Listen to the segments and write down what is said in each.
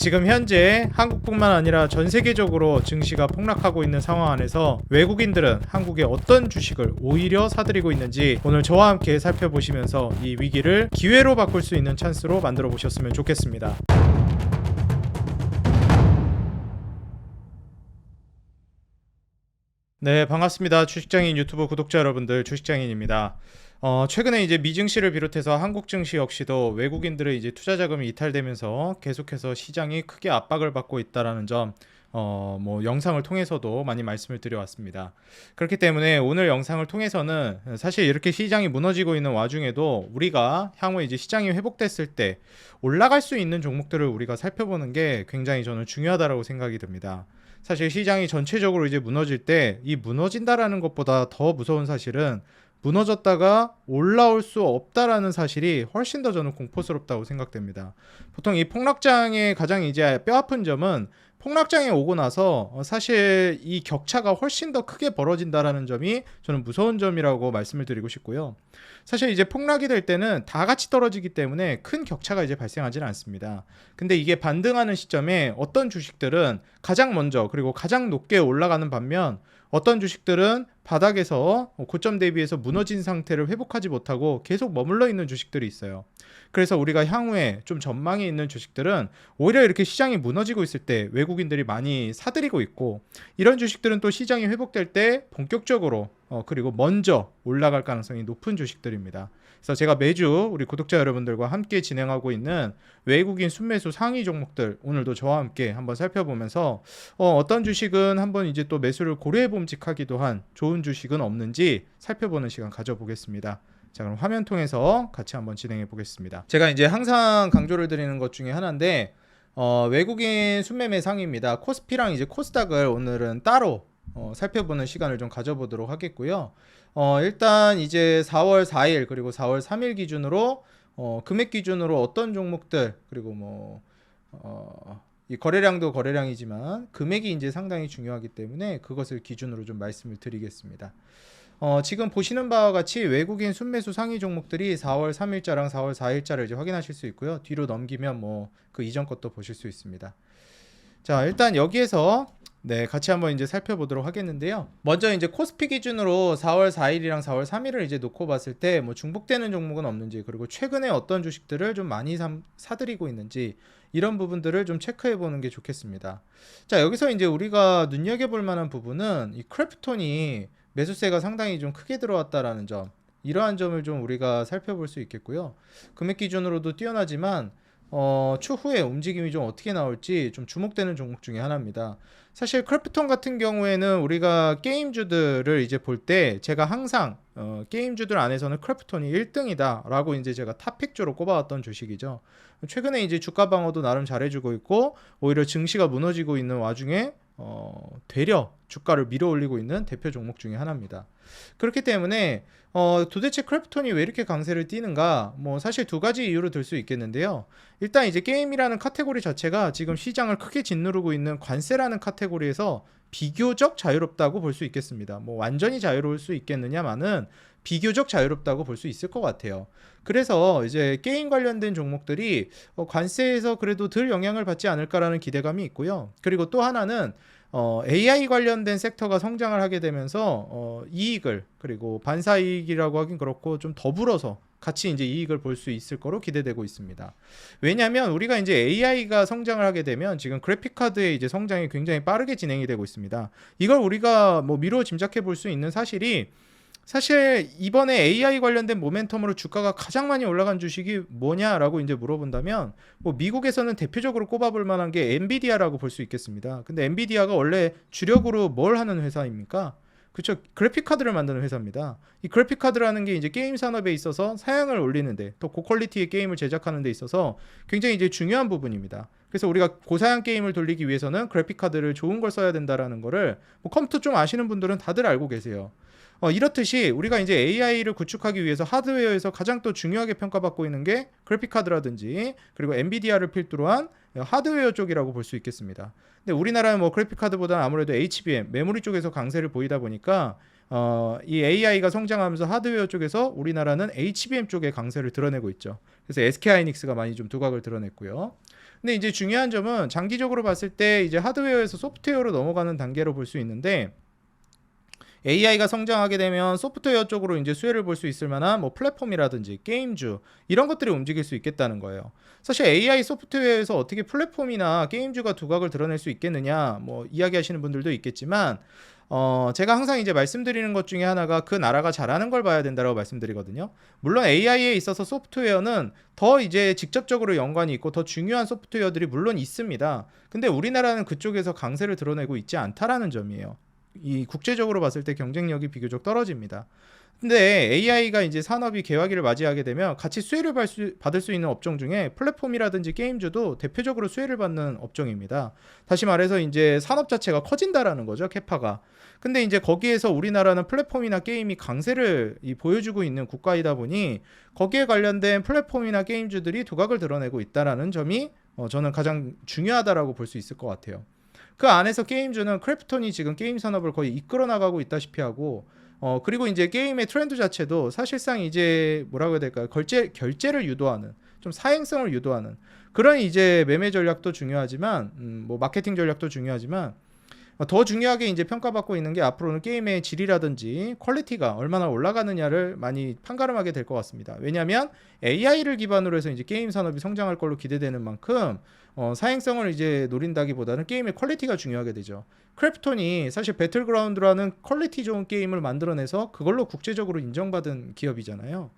지금 현재 한국뿐만 아니라 전 세계적으로 증시가 폭락하고 있는 상황 안에서 외국인들은 한국의 어떤 주식을 오히려 사들이고 있는지 오늘 저와 함께 살펴보시면서 이 위기를 기회로 바꿀 수 있는 찬스로 만들어 보셨으면 좋겠습니다. 네, 반갑습니다. 주식장인 유튜브 구독자 여러분들, 주식장인입니다. 어, 최근에 이제 미증시를 비롯해서 한국 증시 역시도 외국인들의 이제 투자 자금이 이탈되면서 계속해서 시장이 크게 압박을 받고 있다라는 점 어, 뭐 영상을 통해서도 많이 말씀을 드려왔습니다. 그렇기 때문에 오늘 영상을 통해서는 사실 이렇게 시장이 무너지고 있는 와중에도 우리가 향후에 이제 시장이 회복됐을 때 올라갈 수 있는 종목들을 우리가 살펴보는 게 굉장히 저는 중요하다라고 생각이 듭니다. 사실 시장이 전체적으로 이제 무너질 때 이 무너진다라는 것보다 더 무서운 사실은 무너졌다가 올라올 수 없다라는 사실이 훨씬 더 저는 공포스럽다고 생각됩니다. 보통 이 폭락장의 가장 이제 뼈 아픈 점은 폭락장에 오고 나서 어, 사실 이 격차가 훨씬 더 크게 벌어진다라는 점이 저는 무서운 점이라고 말씀을 드리고 싶고요. 사실 이제 폭락이 될 때는 다 같이 떨어지기 때문에 큰 격차가 이제 발생하지는 않습니다. 근데 이게 반등하는 시점에 어떤 주식들은 가장 먼저 그리고 가장 높게 올라가는 반면 어떤 주식들은 바닥에서 고점 대비해서 무너진 상태를 회복하지 못하고 계속 머물러 있는 주식들이 있어요. 그래서 우리가 향후에 좀 전망이 있는 주식들은 오히려 이렇게 시장이 무너지고 있을 때 외국인들이 많이 사들이고 있고 이런 주식들은 또 시장이 회복될 때 본격적으로 어, 그리고 먼저 올라갈 가능성이 높은 주식들입니다. 그래서 제가 매주 우리 구독자 여러분들과 함께 진행하고 있는 외국인 순매수 상위 종목들 오늘도 저와 함께 한번 살펴보면서 어, 어떤 주식은 한번 이제 또 매수를 고려해 봄직하기도 한 좋은 주식은 없는지 살펴보는 시간 가져보겠습니다. 자 그럼 화면 통해서 같이 한번 진행해 보겠습니다. 제가 이제 항상 강조를 드리는 것 중에 하나인데 어, 외국인 순매매 상위입니다. 코스피랑 이제 코스닥을 오늘은 따로 어, 살펴보는 시간을 좀 가져보도록 하겠고요. 어, 일단 이제 4월 4일 그리고 4월 3일 기준으로 어, 금액 기준으로 어떤 종목들 그리고 뭐 어, 이 거래량도 거래량이지만 금액이 이제 상당히 중요하기 때문에 그것을 기준으로 좀 말씀을 드리겠습니다. 어, 지금 보시는 바와 같이 외국인 순매수 상위 종목들이 4월 3일자랑 4월 4일자를 이제 확인하실 수 있고요. 뒤로 넘기면 뭐 그 이전 것도 보실 수 있습니다. 자, 일단 여기에서 네, 같이 한번 이제 살펴보도록 하겠는데요. 먼저 이제 코스피 기준으로 4월 4일이랑 4월 3일을 이제 놓고 봤을 때 뭐 중복되는 종목은 없는지 그리고 최근에 어떤 주식들을 좀 많이 삼, 사들이고 있는지 이런 부분들을 좀 체크해 보는 게 좋겠습니다. 자, 여기서 이제 우리가 눈여겨 볼 만한 부분은 이 크래프톤이 매수세가 상당히 좀 크게 들어왔다라는 점. 이러한 점을 좀 우리가 살펴볼 수 있겠고요. 금액 기준으로도 뛰어나지만 어, 추후에 움직임이 좀 어떻게 나올지 좀 주목되는 종목 중에 하나입니다. 사실 크래프톤 같은 경우에는 우리가 게임주들을 이제 볼 때 제가 항상 어, 게임주들 안에서는 크래프톤이 1등이다 라고 이제 제가 탑픽주로 꼽아왔던 주식이죠. 최근에 이제 주가 방어도 나름 잘해주고 있고 오히려 증시가 무너지고 있는 와중에 어, 되려 주가를 밀어 올리고 있는 대표 종목 중에 하나입니다. 그렇기 때문에 어, 도대체 크래프톤이 왜 이렇게 강세를 띠는가? 뭐 사실 두 가지 이유로 들 수 있겠는데요. 일단 이제 게임이라는 카테고리 자체가 지금 시장을 크게 짓누르고 있는 관세라는 카테고리에서 비교적 자유롭다고 볼 수 있겠습니다. 뭐 완전히 자유로울 수 있겠느냐마는 비교적 자유롭다고 볼 수 있을 것 같아요. 그래서 이제 게임 관련된 종목들이 어, 관세에서 그래도 덜 영향을 받지 않을까라는 기대감이 있고요. 그리고 또 하나는 어, AI 관련된 섹터가 성장을 하게 되면서 어, 이익을 그리고 반사 이익이라고 하긴 그렇고 좀 더불어서 같이 이제 이익을 볼 수 있을 거로 기대되고 있습니다. 왜냐하면 우리가 이제 AI가 성장을 하게 되면 지금 그래픽 카드의 이제 성장이 굉장히 빠르게 진행이 되고 있습니다. 이걸 우리가 뭐 미루어 짐작해 볼 수 있는 사실이 사실 이번에 AI 관련된 모멘텀으로 주가가 가장 많이 올라간 주식이 뭐냐라고 이제 물어본다면 뭐 미국에서는 대표적으로 꼽아볼 만한 게 엔비디아라고 볼 수 있겠습니다. 근데 엔비디아가 원래 주력으로 뭘 하는 회사입니까? 그렇죠. 그래픽 카드를 만드는 회사입니다. 이 그래픽 카드라는 게 이제 게임 산업에 있어서 사양을 올리는데 또 고퀄리티의 게임을 제작하는 데 있어서 굉장히 이제 중요한 부분입니다. 그래서 우리가 고사양 게임을 돌리기 위해서는 그래픽 카드를 좋은 걸 써야 된다라는 거를 뭐 컴퓨터 좀 아시는 분들은 다들 알고 계세요. 어, 이렇듯이 우리가 이제 AI를 구축하기 위해서 하드웨어에서 가장 또 중요하게 평가받고 있는 게 그래픽 카드라든지 그리고 엔비디아를 필두로 한 하드웨어 쪽이라고 볼 수 있겠습니다. 근데 우리나라는 뭐 그래픽 카드보다는 아무래도 HBM 메모리 쪽에서 강세를 보이다 보니까 어, 이 AI가 성장하면서 하드웨어 쪽에서 우리나라는 HBM 쪽에 강세를 드러내고 있죠. 그래서 SK 하이닉스가 많이 좀 두각을 드러냈고요. 근데 이제 중요한 점은 장기적으로 봤을 때 이제 하드웨어에서 소프트웨어로 넘어가는 단계로 볼 수 있는데 AI가 성장하게 되면 소프트웨어 쪽으로 이제 수혜를 볼 수 있을 만한 뭐 플랫폼이라든지 게임주 이런 것들이 움직일 수 있겠다는 거예요. 사실 AI 소프트웨어에서 어떻게 플랫폼이나 게임주가 두각을 드러낼 수 있겠느냐 뭐 이야기하시는 분들도 있겠지만 어 제가 항상 이제 말씀드리는 것 중에 하나가 그 나라가 잘하는 걸 봐야 된다라고 말씀드리거든요. 물론 AI에 있어서 소프트웨어는 더 이제 직접적으로 연관이 있고 더 중요한 소프트웨어들이 물론 있습니다. 근데 우리나라는 그쪽에서 강세를 드러내고 있지 않다라는 점이에요. 이 국제적으로 봤을 때 경쟁력이 비교적 떨어집니다. 근데 AI가 이제 산업이 개화기를 맞이하게 되면 같이 수혜를 받을 수, 있는 업종 중에 플랫폼이라든지 게임주도 대표적으로 수혜를 받는 업종입니다. 다시 말해서 이제 산업 자체가 커진다라는 거죠, 캐파가. 근데 이제 거기에서 우리나라는 플랫폼이나 게임이 강세를 이 보여주고 있는 국가이다 보니 거기에 관련된 플랫폼이나 게임주들이 두각을 드러내고 있다라는 점이 어, 저는 가장 중요하다라고 볼 수 있을 것 같아요. 그 안에서 게임주는 크래프톤이 지금 게임 산업을 거의 이끌어 나가고 있다시피 하고 어 그리고 이제 게임의 트렌드 자체도 사실상 이제 뭐라고 해야 될까요? 결제 결제를 유도하는 좀 사행성을 유도하는 그런 이제 매매 전략도 중요하지만 음, 뭐 마케팅 전략도 중요하지만 어, 더 중요하게 이제 평가받고 있는 게 앞으로는 게임의 질이라든지 퀄리티가 얼마나 올라가느냐를 많이 판가름하게 될 것 같습니다. 왜냐하면 AI를 기반으로 해서 이제 게임 산업이 성장할 걸로 기대되는 만큼 어, 사행성을 이제 노린다기보다는 게임의 퀄리티가 중요하게 되죠. 크래프톤이 사실 배틀그라운드라는 퀄리티 좋은 게임을 만들어내서 그걸로 국제적으로 인정받은 기업이잖아요.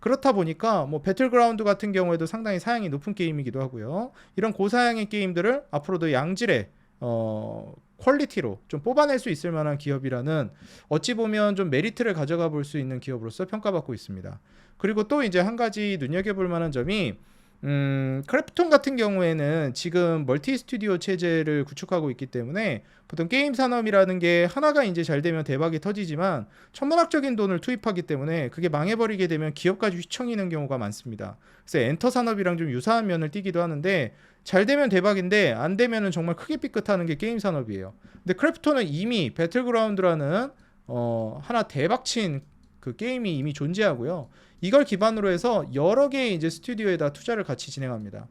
그렇다 보니까 뭐 배틀그라운드 같은 경우에도 상당히 사양이 높은 게임이기도 하고요. 이런 고사양의 게임들을 앞으로도 양질의 어, 퀄리티로 좀 뽑아낼 수 있을 만한 기업이라는 어찌 보면 좀 메리트를 가져가 볼 수 있는 기업으로서 평가받고 있습니다. 그리고 또 이제 한 가지 눈여겨볼 만한 점이 음, 크래프톤 같은 경우에는 지금 멀티 스튜디오 체제를 구축하고 있기 때문에 보통 게임 산업이라는 게 하나가 이제 잘 되면 대박이 터지지만 천문학적인 돈을 투입하기 때문에 그게 망해버리게 되면 기업까지 휘청이는 경우가 많습니다. 그래서 엔터 산업이랑 좀 유사한 면을 띠기도 하는데 잘 되면 대박인데 안 되면은 정말 크게 삐끗하는 게 게임 산업이에요. 근데 크래프톤은 이미 배틀그라운드라는 어, 하나 대박친 그 게임이 이미 존재하고요. 이걸 기반으로 해서 여러 개의 이제 스튜디오에다 투자를 같이 진행합니다.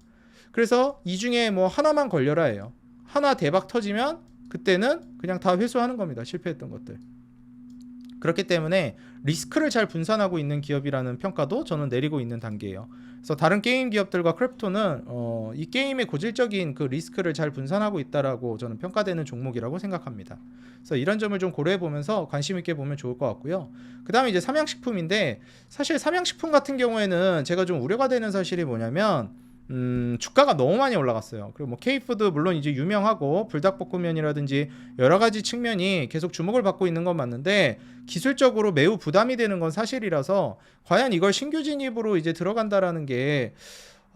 그래서 이 중에 뭐 하나만 걸려라예요. 하나 대박 터지면 그때는 그냥 다 회수하는 겁니다. 실패했던 것들. 그렇기 때문에 리스크를 잘 분산하고 있는 기업이라는 평가도 저는 내리고 있는 단계예요. 그래서 다른 게임 기업들과 크래프톤은 어, 이 게임의 고질적인 그 리스크를 잘 분산하고 있다라고 저는 평가되는 종목이라고 생각합니다. 그래서 이런 점을 좀 고려해 보면서 관심 있게 보면 좋을 것 같고요. 그다음에 이제 삼양식품인데 사실 삼양식품 같은 경우에는 제가 좀 우려가 되는 사실이 뭐냐면 음, 주가가 너무 많이 올라갔어요. 그리고 뭐 K푸드 물론 이제 유명하고 불닭볶음면이라든지 여러 가지 측면이 계속 주목을 받고 있는 건 맞는데 기술적으로 매우 부담이 되는 건 사실이라서 과연 이걸 신규 진입으로 이제 들어간다라는 게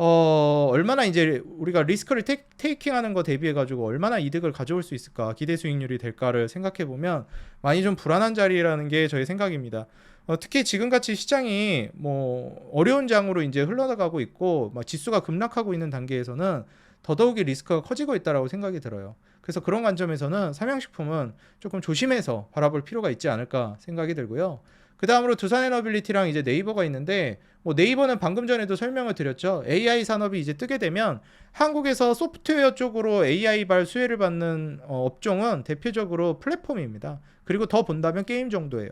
어, 얼마나 이제 우리가 리스크를 테, 테이킹 하는 거 대비해 가지고 얼마나 이득을 가져올 수 있을까 기대 수익률이 될까를 생각해 보면 많이 좀 불안한 자리라는 게 저의 생각입니다. 어, 특히 지금같이 시장이 뭐 어려운 장으로 이제 흘러나가고 있고 막 지수가 급락하고 있는 단계에서는 더더욱이 리스크가 커지고 있다라고 생각이 들어요. 그래서 그런 관점에서는 삼양식품은 조금 조심해서 바라볼 필요가 있지 않을까 생각이 들고요. 그 다음으로 두산에너빌리티랑 이제 네이버가 있는데 뭐 네이버는 방금 전에도 설명을 드렸죠. AI 산업이 이제 뜨게 되면 한국에서 소프트웨어 쪽으로 AI발 수혜를 받는 어, 업종은 대표적으로 플랫폼입니다. 그리고 더 본다면 게임 정도예요.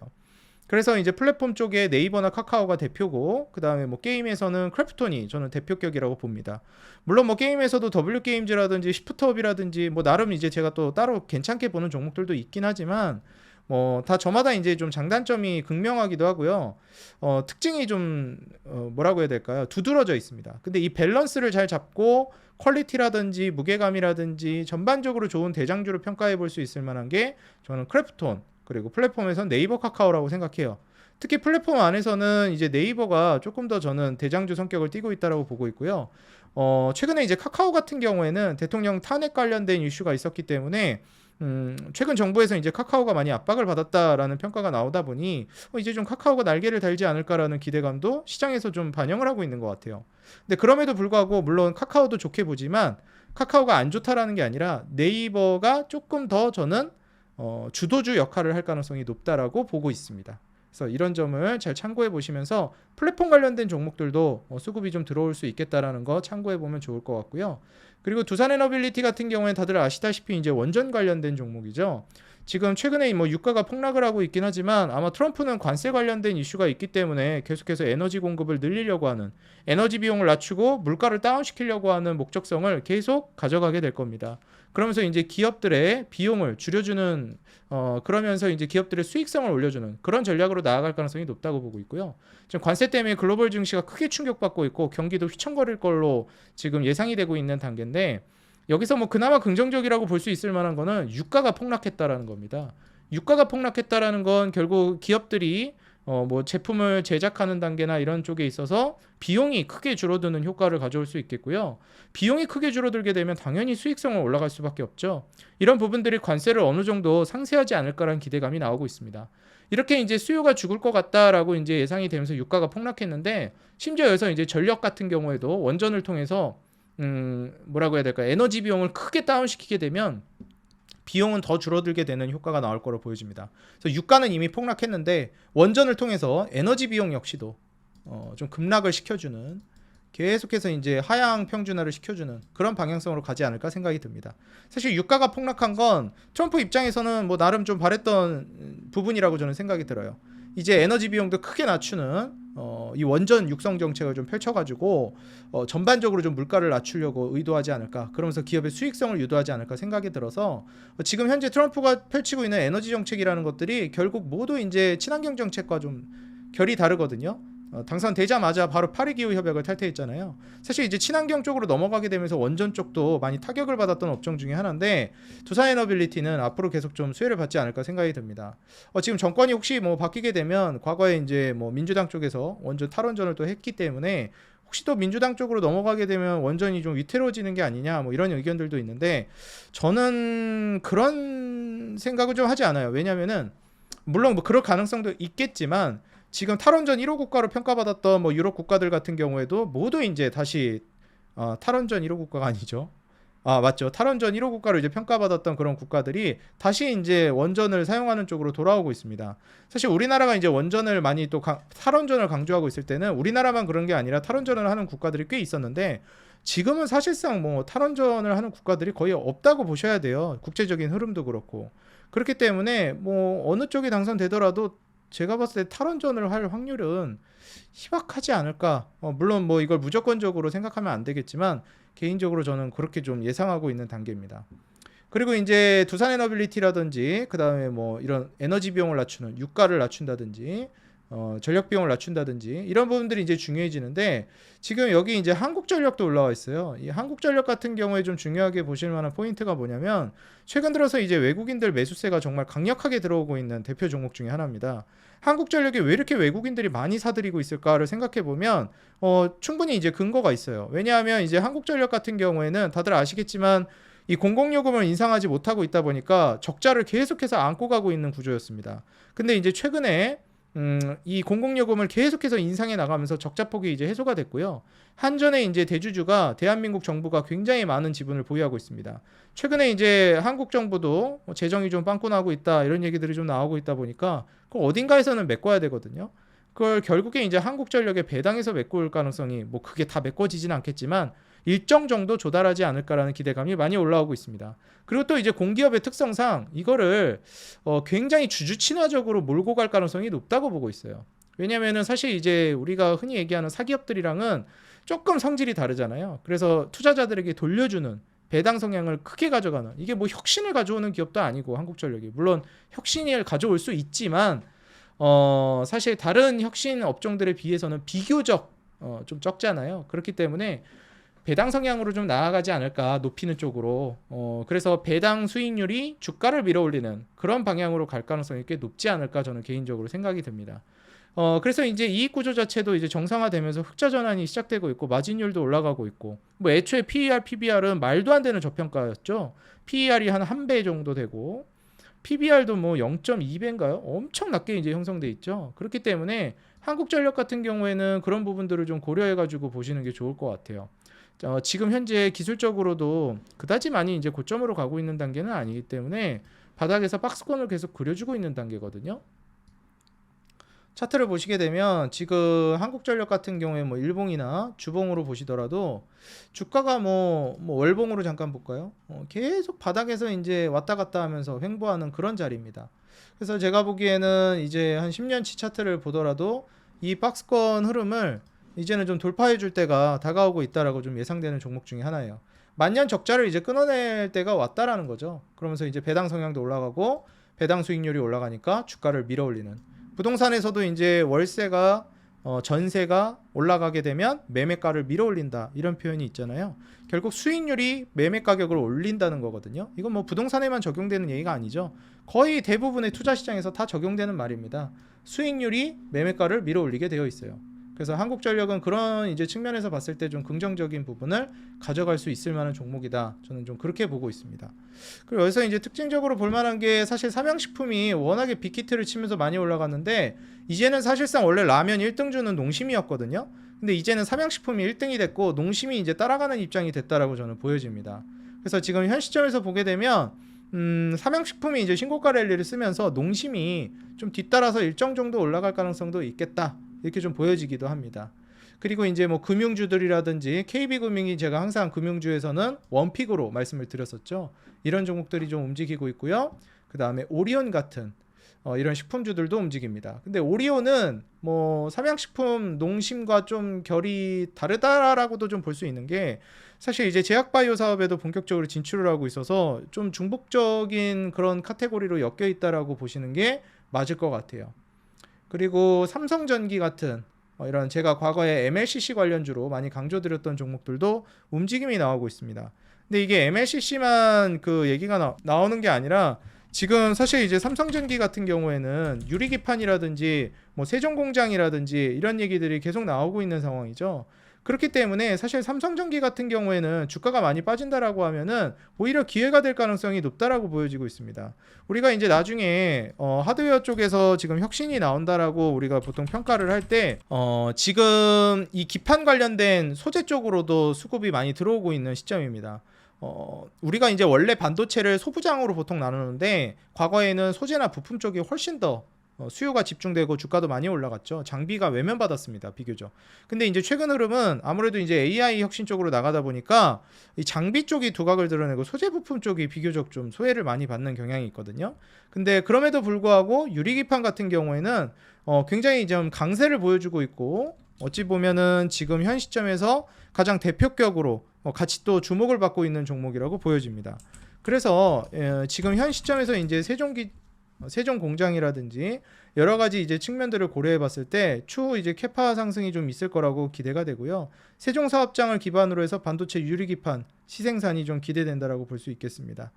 그래서 이제 플랫폼 쪽에 네이버나 카카오가 대표고 그 다음에 뭐 게임에서는 크래프톤이 저는 대표격이라고 봅니다. 물론 뭐 게임에서도 W 게임즈라든지 시프트업이라든지 뭐 나름 이제 제가 또 따로 괜찮게 보는 종목들도 있긴 하지만 뭐 다 저마다 이제 좀 장단점이 극명하기도 하고요. 어, 특징이 좀 어, 뭐라고 해야 될까요? 두드러져 있습니다. 근데 이 밸런스를 잘 잡고 퀄리티라든지 무게감이라든지 전반적으로 좋은 대장주로 평가해 볼 수 있을 만한 게 저는 크래프톤 그리고 플랫폼에선 네이버 카카오라고 생각해요. 특히 플랫폼 안에서는 이제 네이버가 조금 더 저는 대장주 성격을 띠고 있다라고 보고 있고요. 어, 최근에 이제 카카오 같은 경우에는 대통령 탄핵 관련된 이슈가 있었기 때문에 음, 최근 정부에서 이제 카카오가 많이 압박을 받았다라는 평가가 나오다 보니 어, 이제 좀 카카오가 날개를 달지 않을까라는 기대감도 시장에서 좀 반영을 하고 있는 것 같아요. 근데 그럼에도 불구하고 물론 카카오도 좋게 보지만 카카오가 안 좋다라는 게 아니라 네이버가 조금 더 저는 어, 주도주 역할을 할 가능성이 높다라고 보고 있습니다. 그래서 이런 점을 잘 참고해 보시면서 플랫폼 관련된 종목들도 어, 수급이 좀 들어올 수 있겠다라는 거 참고해 보면 좋을 것 같고요. 그리고 두산 에너빌리티 같은 경우에 다들 아시다시피 이제 원전 관련된 종목이죠. 지금 최근에 뭐 유가가 폭락을 하고 있긴 하지만 아마 트럼프는 관세 관련된 이슈가 있기 때문에 계속해서 에너지 공급을 늘리려고 하는 에너지 비용을 낮추고 물가를 다운시키려고 하는 목적성을 계속 가져가게 될 겁니다. 그러면서 이제 기업들의 비용을 줄여주는 어 그러면서 이제 기업들의 수익성을 올려주는 그런 전략으로 나아갈 가능성이 높다고 보고 있고요. 지금 관세 때문에 글로벌 증시가 크게 충격받고 있고 경기도 휘청거릴 걸로 지금 예상이 되고 있는 단계인데 여기서 뭐 그나마 긍정적이라고 볼 수 있을 만한 거는 유가가 폭락했다라는 겁니다. 유가가 폭락했다라는 건 결국 기업들이 어 뭐 제품을 제작하는 단계나 이런 쪽에 있어서 비용이 크게 줄어드는 효과를 가져올 수 있겠고요. 비용이 크게 줄어들게 되면 당연히 수익성은 올라갈 수밖에 없죠. 이런 부분들이 관세를 어느 정도 상쇄하지 않을까라는 기대감이 나오고 있습니다. 이렇게 이제 수요가 죽을 것 같다라고 이제 예상이 되면서 유가가 폭락했는데 심지어 여기서 이제 전력 같은 경우에도 원전을 통해서 음 뭐라고 해야 될까 에너지 비용을 크게 다운시키게 되면 비용은 더 줄어들게 되는 효과가 나올 거로 보여집니다. 그래서 유가는 이미 폭락했는데 원전을 통해서 에너지 비용 역시도 어, 좀 급락을 시켜주는 계속해서 이제 하향 평준화를 시켜주는 그런 방향성으로 가지 않을까 생각이 듭니다. 사실 유가가 폭락한 건 트럼프 입장에서는 뭐 나름 좀 바랬던 부분이라고 저는 생각이 들어요. 이제 에너지 비용도 크게 낮추는 어, 이 원전 육성 정책을 좀 펼쳐가지고 어, 전반적으로 좀 물가를 낮추려고 의도하지 않을까 그러면서 기업의 수익성을 유도하지 않을까 생각이 들어서 어, 지금 현재 트럼프가 펼치고 있는 에너지 정책이라는 것들이 결국 모두 이제 친환경 정책과 좀 결이 다르거든요. 어, 당선되자마자 바로 파리 기후 협약을 탈퇴했잖아요. 사실 이제 친환경 쪽으로 넘어가게 되면서 원전 쪽도 많이 타격을 받았던 업종 중에 하나인데 두산에너빌리티는 앞으로 계속 좀 수혜를 받지 않을까 생각이 듭니다. 어, 지금 정권이 혹시 뭐 바뀌게 되면 과거에 이제 뭐 민주당 쪽에서 원전 탈원전을 또 했기 때문에 혹시 또 민주당 쪽으로 넘어가게 되면 원전이 좀 위태로워지는 게 아니냐 뭐 이런 의견들도 있는데 저는 그런 생각을 좀 하지 않아요. 왜냐면은 물론 뭐 그럴 가능성도 있겠지만 지금 탈원전 1호 국가로 평가받았던 뭐 유럽 국가들 같은 경우에도 모두 이제 다시 어, 탈원전 1호 국가가 아니죠. 아 맞죠. 탈원전 1호 국가로 이제 평가받았던 그런 국가들이 다시 이제 원전을 사용하는 쪽으로 돌아오고 있습니다. 사실 우리나라가 이제 원전을 많이 또 강, 탈원전을 강조하고 있을 때는 우리나라만 그런 게 아니라 탈원전을 하는 국가들이 꽤 있었는데 지금은 사실상 뭐 탈원전을 하는 국가들이 거의 없다고 보셔야 돼요. 국제적인 흐름도 그렇고. 그렇기 때문에 뭐 어느 쪽이 당선되더라도 제가 봤을 때 탈원전을 할 확률은 희박하지 않을까. 어, 물론 뭐 이걸 무조건적으로 생각하면 안 되겠지만 개인적으로 저는 그렇게 좀 예상하고 있는 단계입니다. 그리고 이제 두산 에너빌리티라든지 그 다음에 뭐 이런 에너지 비용을 낮추는 유가를 낮춘다든지 어, 전력 비용을 낮춘다든지 이런 부분들이 이제 중요해지는데 지금 여기 이제 한국전력도 올라와 있어요. 이 한국전력 같은 경우에 좀 중요하게 보실 만한 포인트가 뭐냐면 최근 들어서 이제 외국인들 매수세가 정말 강력하게 들어오고 있는 대표 종목 중에 하나입니다. 한국전력이 왜 이렇게 외국인들이 많이 사들이고 있을까를 생각해 보면 어, 충분히 이제 근거가 있어요. 왜냐하면 이제 한국전력 같은 경우에는 다들 아시겠지만 이 공공요금을 인상하지 못하고 있다 보니까 적자를 계속해서 안고 가고 있는 구조였습니다. 근데 이제 최근에 음, 이 공공요금을 계속해서 인상해 나가면서 적자폭이 이제 해소가 됐고요. 한전에 이제 대주주가 대한민국 정부가 굉장히 많은 지분을 보유하고 있습니다. 최근에 이제 한국 정부도 뭐 재정이 좀 빵꾸나고 있다 이런 얘기들이 좀 나오고 있다 보니까 그 어딘가에서는 메꿔야 되거든요. 그걸 결국에 이제 한국전력의 배당에서 메꿀 가능성이 뭐 그게 다 메꿔지진 않겠지만 일정 정도 조달하지 않을까라는 기대감이 많이 올라오고 있습니다. 그리고 또 이제 공기업의 특성상 이거를 어, 굉장히 주주 친화적으로 몰고 갈 가능성이 높다고 보고 있어요. 왜냐면은 사실 이제 우리가 흔히 얘기하는 사기업들이랑은 조금 성질이 다르잖아요. 그래서 투자자들에게 돌려주는 배당 성향을 크게 가져가는 이게 뭐 혁신을 가져오는 기업도 아니고 한국전력이 물론 혁신을 가져올 수 있지만 어 사실 다른 혁신 업종들에 비해서는 비교적 어, 좀 적잖아요. 그렇기 때문에 배당 성향으로 좀 나아가지 않을까 높이는 쪽으로 어 그래서 배당 수익률이 주가를 밀어올리는 그런 방향으로 갈 가능성이 꽤 높지 않을까 저는 개인적으로 생각이 듭니다. 어 그래서 이제 이익 구조 자체도 이제 정상화되면서 흑자 전환이 시작되고 있고 마진율도 올라가고 있고 뭐 애초에 PER, PBR은 말도 안 되는 저평가였죠. PER이 한 한 배 정도 되고 PBR도 뭐 0.2배인가요? 엄청 낮게 이제 형성돼 있죠. 그렇기 때문에 한국전력 같은 경우에는 그런 부분들을 좀 고려해 가지고 보시는 게 좋을 것 같아요. 어, 지금 현재 기술적으로도 그다지 많이 이제 고점으로 가고 있는 단계는 아니기 때문에 바닥에서 박스권을 계속 그려주고 있는 단계거든요. 차트를 보시게 되면 지금 한국전력 같은 경우에 뭐 일봉이나 주봉으로 보시더라도 주가가 뭐, 뭐 월봉으로 잠깐 볼까요? 어, 계속 바닥에서 이제 왔다 갔다 하면서 횡보하는 그런 자리입니다. 그래서 제가 보기에는 이제 한 10년치 차트를 보더라도 이 박스권 흐름을 이제는 좀 돌파해 줄 때가 다가오고 있다라고 좀 예상되는 종목 중에 하나예요. 만년 적자를 이제 끊어낼 때가 왔다라는 거죠. 그러면서 이제 배당 성향도 올라가고 배당 수익률이 올라가니까 주가를 밀어올리는 부동산에서도 이제 월세가 어, 전세가 올라가게 되면 매매가를 밀어올린다 이런 표현이 있잖아요. 결국 수익률이 매매 가격을 올린다는 거거든요. 이건 뭐 부동산에만 적용되는 얘기가 아니죠. 거의 대부분의 투자 시장에서 다 적용되는 말입니다. 수익률이 매매가를 밀어올리게 되어 있어요. 그래서 한국전력은 그런 이제 측면에서 봤을 때 좀 긍정적인 부분을 가져갈 수 있을 만한 종목이다. 저는 좀 그렇게 보고 있습니다. 그리고 여기서 이제 특징적으로 볼 만한 게 사실 삼양식품이 워낙에 빅히트를 치면서 많이 올라갔는데 이제는 사실상 원래 라면 1등주는 농심이었거든요. 근데 이제는 삼양식품이 1등이 됐고 농심이 이제 따라가는 입장이 됐다라고 저는 보여집니다. 그래서 지금 현 시점에서 보게 되면 음, 삼양식품이 이제 신고가 랠리를 쓰면서 농심이 좀 뒤따라서 일정 정도 올라갈 가능성도 있겠다. 이렇게 좀 보여지기도 합니다. 그리고 이제 뭐 금융주들이라든지 KB금융이 제가 항상 금융주에서는 원픽으로 말씀을 드렸었죠. 이런 종목들이 좀 움직이고 있고요. 그 다음에 오리온 같은 어, 이런 식품주들도 움직입니다. 근데 오리온은 뭐 삼양식품 농심과 좀 결이 다르다라고도 좀 볼 수 있는 게 사실 이제 제약바이오 사업에도 본격적으로 진출을 하고 있어서 좀 중복적인 그런 카테고리로 엮여 있다라고 보시는 게 맞을 것 같아요. 그리고 삼성전기 같은 어, 이런 제가 과거에 MLCC 관련주로 많이 강조드렸던 종목들도 움직임이 나오고 있습니다. 근데 이게 MLCC만 그 얘기가 나, 나오는 게 아니라 지금 사실 이제 삼성전기 같은 경우에는 유리기판이라든지 뭐 세종공장이라든지 이런 얘기들이 계속 나오고 있는 상황이죠. 그렇기 때문에 사실 삼성전기 같은 경우에는 주가가 많이 빠진다라고 하면은 오히려 기회가 될 가능성이 높다라고 보여지고 있습니다. 우리가 이제 나중에 어, 하드웨어 쪽에서 지금 혁신이 나온다라고 우리가 보통 평가를 할때 어, 지금 이 기판 관련된 소재 쪽으로도 수급이 많이 들어오고 있는 시점입니다. 어, 우리가 이제 원래 반도체를 소부장으로 보통 나누는데 과거에는 소재나 부품 쪽이 훨씬 더 어, 수요가 집중되고 주가도 많이 올라갔죠. 장비가 외면받았습니다. 비교적. 근데 이제 최근 흐름은 아무래도 이제 AI 혁신 쪽으로 나가다 보니까 이 장비 쪽이 두각을 드러내고 소재 부품 쪽이 비교적 좀 소외를 많이 받는 경향이 있거든요. 근데 그럼에도 불구하고 유리기판 같은 경우에는 어, 굉장히 좀 강세를 보여주고 있고 어찌 보면은 지금 현 시점에서 가장 대표격으로 어, 같이 또 주목을 받고 있는 종목이라고 보여집니다. 그래서 에, 지금 현 시점에서 이제 세종기 어, 세종 공장이라든지 여러 가지 이제 측면들을 고려해 봤을 때 추후 이제 캐파 상승이 좀 있을 거라고 기대가 되고요. 세종 사업장을 기반으로 해서 반도체 유리 기판 시생산이 좀 기대된다라고 볼 수 있겠습니다.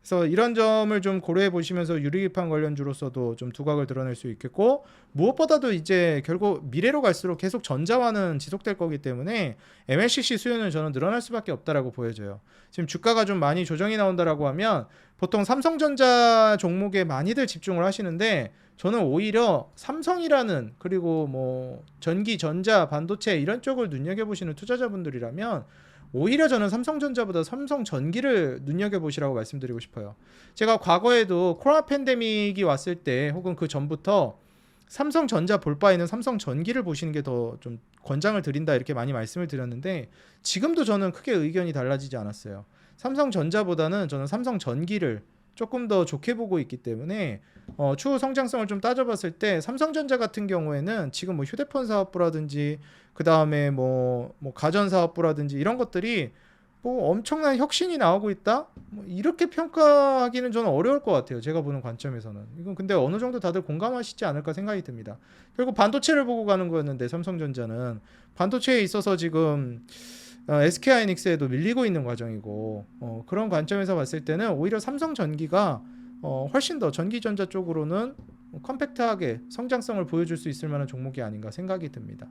그래서 이런 점을 좀 고려해 보시면서 유리기판 관련주로서도 좀 두각을 드러낼 수 있겠고 무엇보다도 이제 결국 미래로 갈수록 계속 전자화는 지속될 거기 때문에 MLCC 수요는 저는 늘어날 수밖에 없다라고 보여져요. 지금 주가가 좀 많이 조정이 나온다라고 하면 보통 삼성전자 종목에 많이들 집중을 하시는데 저는 오히려 삼성이라는 그리고 뭐 전기, 전자, 반도체 이런 쪽을 눈여겨 보시는 투자자분들이라면 오히려 저는 삼성전자보다 삼성전기를 눈여겨보시라고 말씀드리고 싶어요. 제가 과거에도 코로나 팬데믹이 왔을 때 혹은 그 전부터 삼성전자 볼 바에는 삼성전기를 보시는 게 더 좀 권장을 드린다 이렇게 많이 말씀을 드렸는데 지금도 저는 크게 의견이 달라지지 않았어요. 삼성전자보다는 저는 삼성전기를 조금 더 좋게 보고 있기 때문에 어, 추후 성장성을 좀 따져봤을 때 삼성전자 같은 경우에는 지금 뭐 휴대폰 사업부라든지 그 다음에 뭐, 뭐 가전 사업부라든지 이런 것들이 뭐 엄청난 혁신이 나오고 있다? 뭐 이렇게 평가하기는 저는 어려울 것 같아요. 제가 보는 관점에서는. 이건 근데 어느 정도 다들 공감하시지 않을까 생각이 듭니다. 결국 반도체를 보고 가는 거였는데 삼성전자는 반도체에 있어서 지금 어, SK하이닉스에도 밀리고 있는 과정이고 어, 그런 관점에서 봤을 때는 오히려 삼성전기가 어, 훨씬 더 전기전자 쪽으로는 컴팩트하게 성장성을 보여줄 수 있을 만한 종목이 아닌가 생각이 듭니다.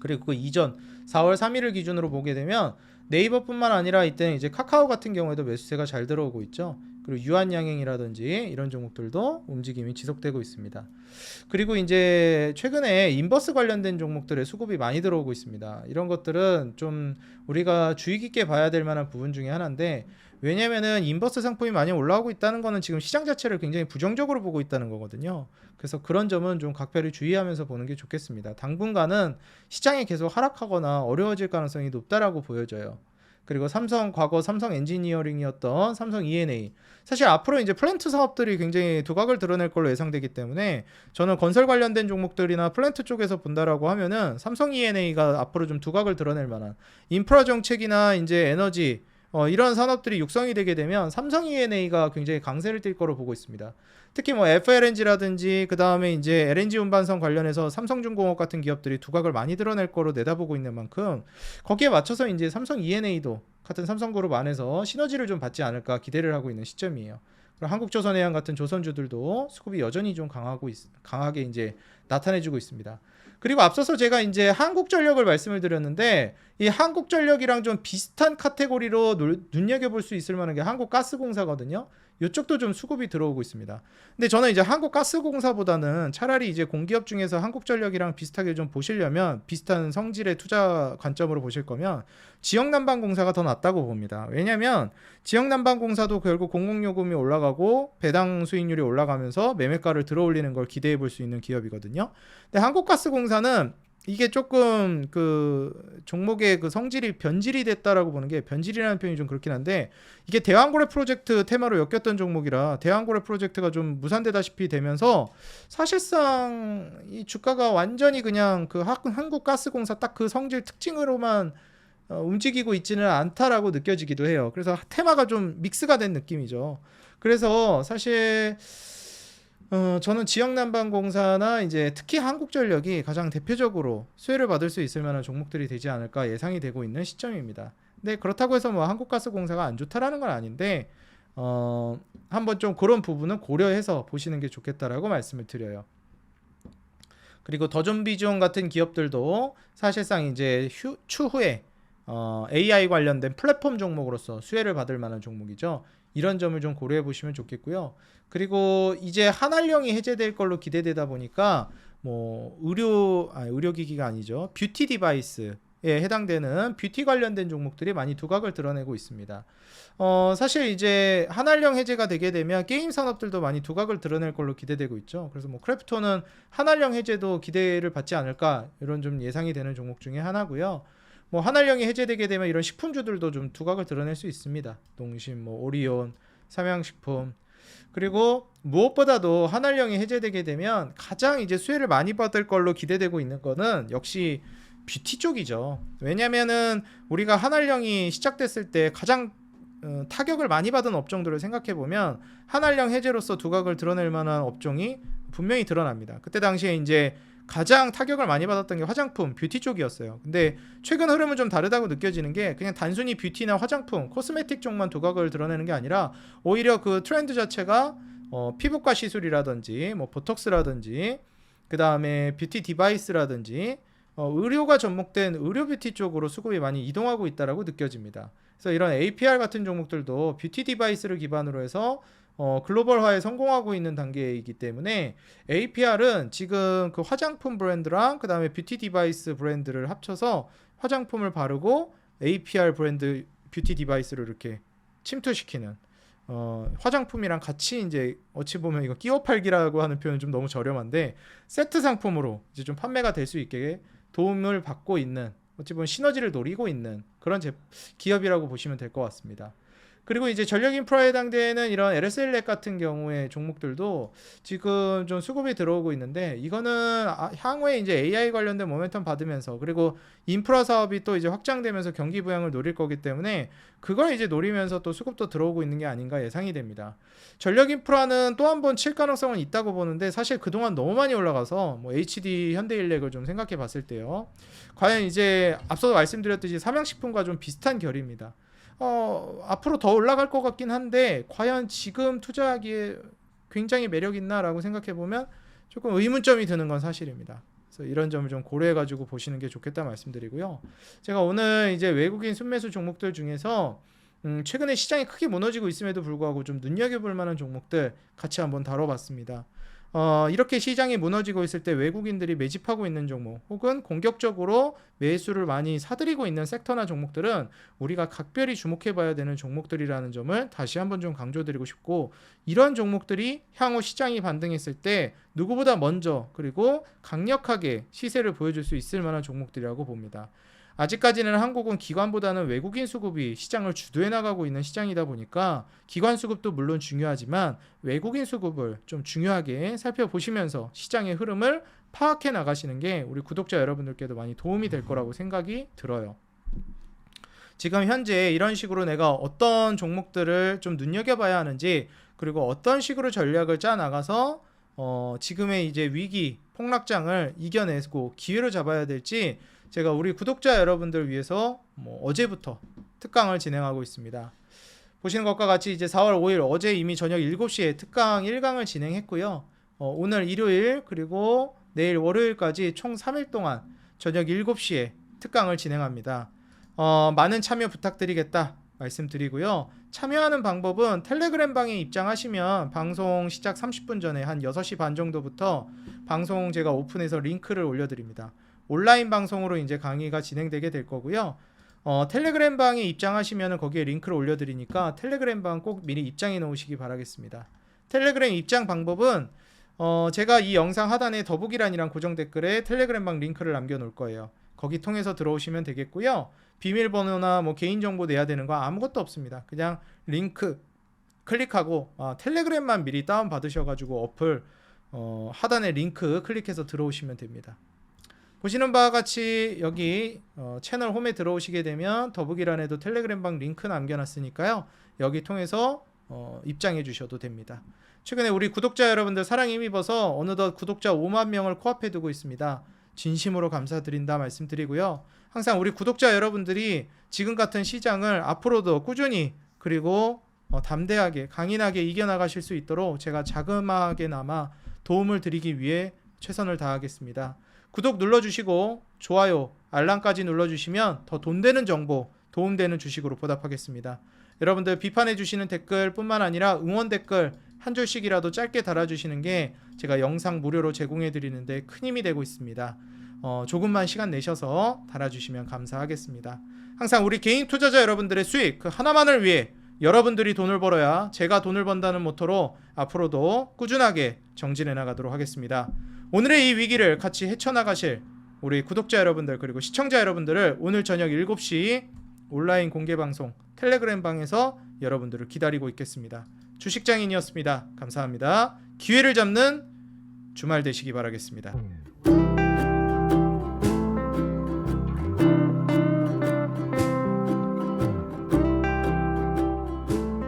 그리고 그 이전 4월 3일을 기준으로 보게 되면 네이버뿐만 아니라 이때는 이제 카카오 같은 경우에도 매수세가 잘 들어오고 있죠. 그리고 유한양행이라든지 이런 종목들도 움직임이 지속되고 있습니다. 그리고 이제 최근에 인버스 관련된 종목들의 수급이 많이 들어오고 있습니다. 이런 것들은 좀 우리가 주의 깊게 봐야 될 만한 부분 중에 하나인데 왜냐면은 인버스 상품이 많이 올라오고 있다는 거는 지금 시장 자체를 굉장히 부정적으로 보고 있다는 거거든요. 그래서 그런 점은 좀 각별히 주의하면서 보는 게 좋겠습니다. 당분간은 시장이 계속 하락하거나 어려워질 가능성이 높다라고 보여져요. 그리고 삼성 과거 삼성 엔지니어링이었던 삼성 E&A 사실 앞으로 이제 플랜트 사업들이 굉장히 두각을 드러낼 걸로 예상되기 때문에 저는 건설 관련된 종목들이나 플랜트 쪽에서 본다라고 하면은 삼성 E&A가 앞으로 좀 두각을 드러낼 만한 인프라 정책이나 이제 에너지 어, 이런 산업들이 육성이 되게 되면 삼성 E&A가 굉장히 강세를 띌 거로 보고 있습니다. 특히 뭐 FLNG라든지 그 다음에 이제 LNG 운반선 관련해서 삼성중공업 같은 기업들이 두각을 많이 드러낼 거로 내다보고 있는 만큼 거기에 맞춰서 이제 삼성 E&A도 같은 삼성그룹 안에서 시너지를 좀 받지 않을까 기대를 하고 있는 시점이에요. 그리고 한국조선해양 같은 조선주들도 수급이 여전히 좀 강하고 있, 강하게 이제 나타내주고 있습니다. 그리고 앞서서 제가 이제 한국전력을 말씀을 드렸는데 이 한국전력이랑 좀 비슷한 카테고리로 놀- 눈여겨볼 수 있을 만한 게 한국가스공사거든요. 이쪽도 좀 수급이 들어오고 있습니다. 근데 저는 이제 한국가스공사보다는 차라리 이제 공기업 중에서 한국전력이랑 비슷하게 좀 보시려면 비슷한 성질의 투자 관점으로 보실 거면 지역난방공사가 더 낫다고 봅니다. 왜냐하면 지역난방공사도 결국 공공요금이 올라가고 배당 수익률이 올라가면서 매매가를 들어올리는 걸 기대해 볼 수 있는 기업이거든요. 근데 한국가스공사는 이게 조금 그 종목의 그 성질이 변질이 됐다라고 보는 게 변질이라는 표현이 좀 그렇긴 한데 이게 대왕고래 프로젝트 테마로 엮였던 종목이라 대왕고래 프로젝트가 좀 무산되다시피 되면서 사실상 이 주가가 완전히 그냥 그 하- 한국가스공사 딱 그 성질 특징으로만 어, 움직이고 있지는 않다라고 느껴지기도 해요. 그래서 테마가 좀 믹스가 된 느낌이죠. 그래서 사실 어, 저는 지역난방공사나 이제 특히 한국전력이 가장 대표적으로 수혜를 받을 수 있을 만한 종목들이 되지 않을까 예상이 되고 있는 시점입니다. 근데 그렇다고 해서 뭐 한국가스공사가 안 좋다라는 건 아닌데 어, 한번 좀 그런 부분은 고려해서 보시는 게 좋겠다라고 말씀을 드려요. 그리고 더존비전 같은 기업들도 사실상 이제 휴, 추후에 어, AI 관련된 플랫폼 종목으로서 수혜를 받을 만한 종목이죠. 이런 점을 좀 고려해 보시면 좋겠고요. 그리고 이제 한알령이 해제될 걸로 기대되다 보니까 뭐 의료 아 의료 기기가 아니죠. 뷰티 디바이스에 해당되는 뷰티 관련된 종목들이 많이 두각을 드러내고 있습니다. 어, 사실 이제 한알령 해제가 되게 되면 게임 산업들도 많이 두각을 드러낼 걸로 기대되고 있죠. 그래서 뭐 크래프톤은 한알령 해제도 기대를 받지 않을까 이런 좀 예상이 되는 종목 중에 하나고요. 뭐 한알령이 해제되게 되면 이런 식품주들도 좀 두각을 드러낼 수 있습니다. 농심, 뭐 오리온, 삼양식품 그리고 무엇보다도 한알령이 해제되게 되면 가장 이제 수혜를 많이 받을 걸로 기대되고 있는 거는 역시 뷰티 쪽이죠. 왜냐면은 우리가 한알령이 시작됐을 때 가장 어, 타격을 많이 받은 업종들을 생각해 보면 한알령 해제로서 두각을 드러낼 만한 업종이 분명히 드러납니다. 그때 당시에 이제 가장 타격을 많이 받았던 게 화장품, 뷰티 쪽이었어요. 근데 최근 흐름은 좀 다르다고 느껴지는 게 그냥 단순히 뷰티나 화장품, 코스메틱 쪽만 두각을 드러내는 게 아니라 오히려 그 트렌드 자체가 어, 피부과 시술이라든지 뭐 보톡스라든지 그 다음에 뷰티 디바이스라든지 어, 의료가 접목된 의료 뷰티 쪽으로 수급이 많이 이동하고 있다라고 느껴집니다. 그래서 이런 APR 같은 종목들도 뷰티 디바이스를 기반으로 해서 어, 글로벌화에 성공하고 있는 단계이기 때문에 APR은 지금 그 화장품 브랜드랑 그 다음에 뷰티 디바이스 브랜드를 합쳐서 화장품을 바르고 APR 브랜드 뷰티 디바이스를 이렇게 침투시키는 어, 화장품이랑 같이 이제 어찌 보면 이거 끼워 팔기라고 하는 표현은 좀 너무 저렴한데 세트 상품으로 이제 좀 판매가 될 수 있게 도움을 받고 있는 어찌 보면 시너지를 노리고 있는 그런 제, 기업이라고 보시면 될 것 같습니다. 그리고 이제 전력 인프라에 해당되는 이런 LSL렉 같은 경우의 종목들도 지금 좀 수급이 들어오고 있는데 이거는 아- 향후에 이제 AI 관련된 모멘텀 받으면서 그리고 인프라 사업이 또 이제 확장되면서 경기 부양을 노릴 거기 때문에 그걸 이제 노리면서 또 수급도 들어오고 있는 게 아닌가 예상이 됩니다. 전력 인프라는 또 한 번 칠 가능성은 있다고 보는데 사실 그동안 너무 많이 올라가서 뭐 HD 현대일렉을 좀 생각해 봤을 때요. 과연 이제 앞서 말씀드렸듯이 삼양식품과 좀 비슷한 결입니다. 어, 앞으로 더 올라갈 것 같긴 한데 과연 지금 투자하기에 굉장히 매력 있나라고 생각해 보면 조금 의문점이 드는 건 사실입니다. 그래서 이런 점을 좀 고려해 가지고 보시는 게 좋겠다 말씀드리고요. 제가 오늘 이제 외국인 순매수 종목들 중에서 음, 최근에 시장이 크게 무너지고 있음에도 불구하고 좀 눈여겨볼 만한 종목들 같이 한번 다뤄봤습니다. 어, 이렇게 시장이 무너지고 있을 때 외국인들이 매집하고 있는 종목 혹은 공격적으로 매수를 많이 사들이고 있는 섹터나 종목들은 우리가 각별히 주목해 봐야 되는 종목들이라는 점을 다시 한번 좀 강조드리고 싶고 이런 종목들이 향후 시장이 반등했을 때 누구보다 먼저 그리고 강력하게 시세를 보여줄 수 있을 만한 종목들이라고 봅니다. 아직까지는 한국은 기관보다는 외국인 수급이 시장을 주도해 나가고 있는 시장이다 보니까 기관 수급도 물론 중요하지만 외국인 수급을 좀 중요하게 살펴보시면서 시장의 흐름을 파악해 나가시는 게 우리 구독자 여러분들께도 많이 도움이 될 거라고 생각이 들어요. 지금 현재 이런 식으로 내가 어떤 종목들을 좀 눈여겨봐야 하는지 그리고 어떤 식으로 전략을 짜 나가서 어, 지금의 이제 위기 폭락장을 이겨내고 기회로 잡아야 될지 제가 우리 구독자 여러분들 위해서 뭐 어제부터 특강을 진행하고 있습니다. 보시는 것과 같이 이제 4월 5일 어제 이미 저녁 7시에 특강 1강을 진행했고요. 어, 오늘 일요일 그리고 내일 월요일까지 총 3일 동안 저녁 7시에 특강을 진행합니다. 어, 많은 참여 부탁드리겠다 말씀드리고요. 참여하는 방법은 텔레그램 방에 입장하시면 방송 시작 30분 전에 한 6시 반 정도부터 방송 제가 오픈해서 링크를 올려드립니다. 온라인 방송으로 이제 강의가 진행되게 될 거고요. 어, 텔레그램 방에 입장하시면 거기에 링크를 올려드리니까 텔레그램 방 꼭 미리 입장해 놓으시기 바라겠습니다. 텔레그램 입장 방법은 어, 제가 이 영상 하단에 더보기란이랑 고정 댓글에 텔레그램 방 링크를 남겨 놓을 거예요. 거기 통해서 들어오시면 되겠고요. 비밀번호나 뭐 개인정보 내야 되는 거 아무것도 없습니다. 그냥 링크 클릭하고 아, 텔레그램만 미리 다운 받으셔가지고 어플 어, 하단에 링크 클릭해서 들어오시면 됩니다. 보시는 바와 같이 여기 어, 채널 홈에 들어오시게 되면 더보기란에도 텔레그램 방 링크 남겨놨으니까요. 여기 통해서 어, 입장해 주셔도 됩니다. 최근에 우리 구독자 여러분들 사랑 힘입어서 어느덧 구독자 5만 명을 코앞에 두고 있습니다. 진심으로 감사드린다 말씀드리고요. 항상 우리 구독자 여러분들이 지금 같은 시장을 앞으로도 꾸준히 그리고 어, 담대하게 강인하게 이겨나가실 수 있도록 제가 자그마하게나마 도움을 드리기 위해 최선을 다하겠습니다. 구독 눌러주시고 좋아요, 알람까지 눌러주시면 더 돈 되는 정보, 도움되는 주식으로 보답하겠습니다. 여러분들 비판해 주시는 댓글 뿐만 아니라 응원 댓글 한 줄씩이라도 짧게 달아주시는 게 제가 영상 무료로 제공해 드리는데 큰 힘이 되고 있습니다. 어, 조금만 시간 내셔서 달아주시면 감사하겠습니다. 항상 우리 개인 투자자 여러분들의 수익 그 하나만을 위해 여러분들이 돈을 벌어야 제가 돈을 번다는 모토로 앞으로도 꾸준하게 정진해 나가도록 하겠습니다. 오늘의 이 위기를 같이 헤쳐나가실 우리 구독자 여러분들 그리고 시청자 여러분들을 오늘 저녁 7시 온라인 공개 방송 텔레그램 방에서 여러분들을 기다리고 있겠습니다. 주식장인이었습니다. 감사합니다. 기회를 잡는 주말 되시기 바라겠습니다.